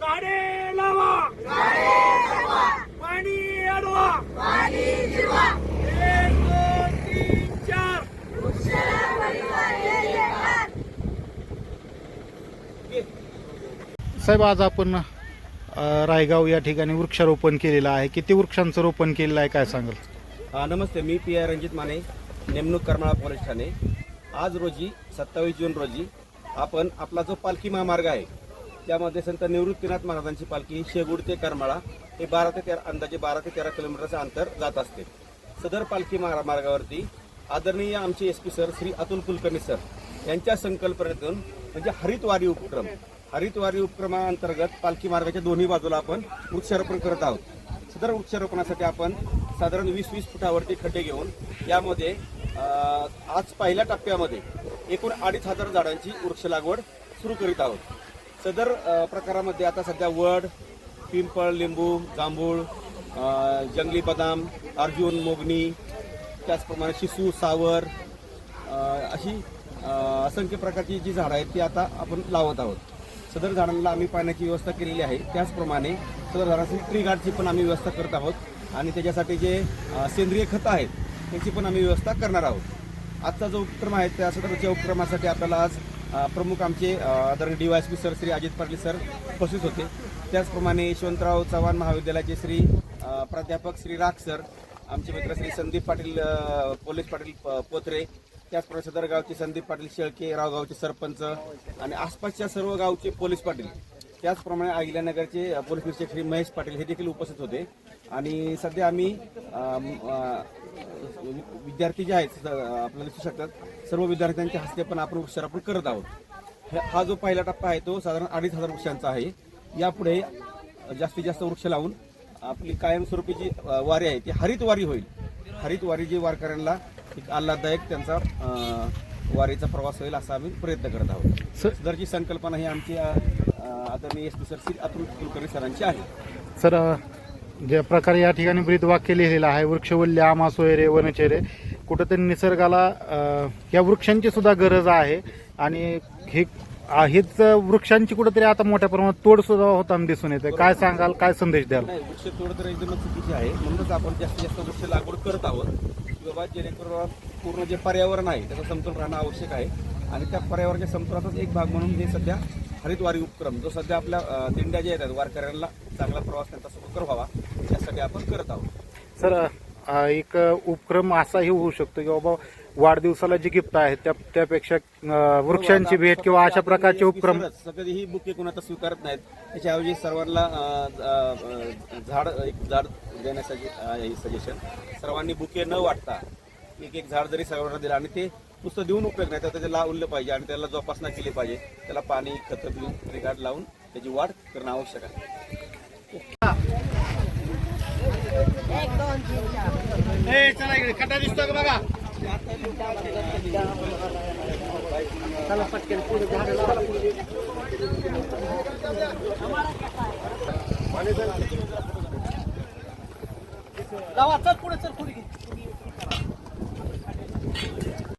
झाडे लावा. पाणी अडवा. एक दोन तीन चार. साहेब आज आपण अ, रायगाव या ठिकाणी वृक्षारोपण केलेलं आहे. किती वृक्षांचं रोपण केलेलं आहे काय सांगाल? हा, नमस्ते. मी पी आय रणजित माने नेमणूक करमाळा पोलीस ठाणे. आज रोजी सत्तावीस जून रोजी आपण आपला जो पालखी महामार्ग आहे त्यामध्ये संत निवृत्तीनाथ महाराजांची पालखी शेगुड ते करमाळा हे बारा ते तेरा अंदाजे बारा ते तेरा किलोमीटरचं अंतर जात असते. सदर पालखी महामार्गावरती मार्गावरती आदरणीय आमचे S P sir Shri Atul Kulkarni sir यांच्या संकल्पनेतून म्हणजे हरितवारी उपक्रम हरितवारी उपक्रमाअंतर्गत पालखी मार्गाच्या दोन्ही बाजूला आपण वृक्षारोपण करत आहोत. सदर वृक्षारोपणासाठी आपण साधारण वीस वीस फुटावरती खड्डे घेऊन यामध्ये आज पहिल्या टप्प्यामध्ये एकूण अडीच हजार झाडांची वृक्ष लागवड सुरू करीत आहोत. सदर प्रकारामध्ये आता सध्या वड पिंपळ लिंबू जांभूळ जंगली बदाम अर्जुन मोगनी त्याचप्रमाणे शिसू सावर अशी असंख्य प्रकारची जी झाडं आहेत ती आता आपण लावत आहोत. सदर झाडांना आम्ही पाण्याची व्यवस्था केलेली आहे. त्याचप्रमाणे सदर झाडांसाठी ट्री गार्डची पण आम्ही व्यवस्था करत आहोत आणि त्याच्यासाठी जे सेंद्रिय खतं आहेत त्याची पण आम्ही व्यवस्था करणार आहोत. आजचा जो उपक्रम आहे त्या सदरच्या उपक्रमासाठी आपल्याला आज प्रमुख आमचे अं, आदरणीय DYSP sir Shri Ajit Patil sir उपस्थित होते. त्याचप्रमाणे यशवंतराव चव्हाण महाविद्यालयाचे श्री प्राध्यापक श्री राख सर आमचे मित्र श्री संदीप पाटील पोलीस पाटील प- पोत्रे त्याचप्रमाणे सदर गावचे संदीप पाटील शेळके रावगावचे सरपंच आणि आसपासच्या सर्व गावचे पोलीस पाटील. त्याचप्रमाणे अहिल्यानगरचे अ, पोलीस निरीक्षक श्री महेश पाटील हे देखील उपस्थित होते. आणि सध्या आम्ही विद्यार्थी जे आहेत आपल्याला दिसू शकतात सर्व विद्यार्थ्यांच्या हस्ते पण आपण वृक्षारोपण करत आहोत. हे- जो पहिला टप्पा आहे तो साधारण अडीच हजार वृक्षांचा आहे. यापुढे जास्तीत जास्त वृक्ष लावून आपली कायमस्वरूपी जी वारी आहे ती हरित वारी होईल. हरित वारी जी वारकऱ्यांना एक आल्हाददायक त्यांचा वारीचा प्रवास होईल असा आम्ही प्रयत्न करत आहोत. सर सदरची संकल्पना ही आमची आदरणीय S P sir Shri Atul Kulkarni सरांची आहे. सर ज्या प्रकारे या ठिकाणी ब्रीद वाक्य लिहिलेलं आहे वृक्षवल्य आमा सोयरे वनचेरे कुठंतरी निसर्गाला अ, या वृक्षांची सुद्धा गरज आहे. आणि हे आ, हेच वृक्षांची कुठंतरी आता मोठ्या प्रमाणात तोड सुद्धा होताना दिसून येते. काय सांगाल काय संदेश द्याल? नाही वृक्ष तोड तर एकदमच चुकीची आहे. म्हणूनच आपण जास्तीत जास्त वृक्ष लागवड करत आहोत. की बाबा जेणेकरून पूर्ण जे पर्यावरण आहे त्याचा समतोल राहणं आवश्यक आहे. आणि त्या पर्यावरणाच्या समतोलाचाच एक भाग म्हणून हे सध्या हरितवारी उपक्रम जो सध्या आपल्या दिंड्या ज्या येतात वारकऱ्यांना चांगला प्रवास त्यांचा सुखकर व्हावा यासाठी आपण करत आहोत. सर एक उपक्रम असाही होऊ शकतो की बाबा वाढदिवसाला जी गिफ्ट आहे त्या त्यापेक्षा वृक्षांची भेट किंवा अशा प्रकारचे उपक्रम कधीही बुके कोणाचा स्वीकारत नाहीत. त्याच्याऐवजी सर्वांना झाड एक झाड देण्यासाठी सजेशन सर्वांनी बुके न वाटता एक एक झाड जरी सर्वांना दिलं आणि ते नुसतं देऊन उपयोग नाही. तर त्याला लावलं पाहिजे आणि त्याला जोपासना केली पाहिजे. त्याला पाणी खतं देऊन रिगार्ड लावून त्याची वाढ करणं आवश्यक आहे. दिसतो का बघा? पुढे चल पुढे.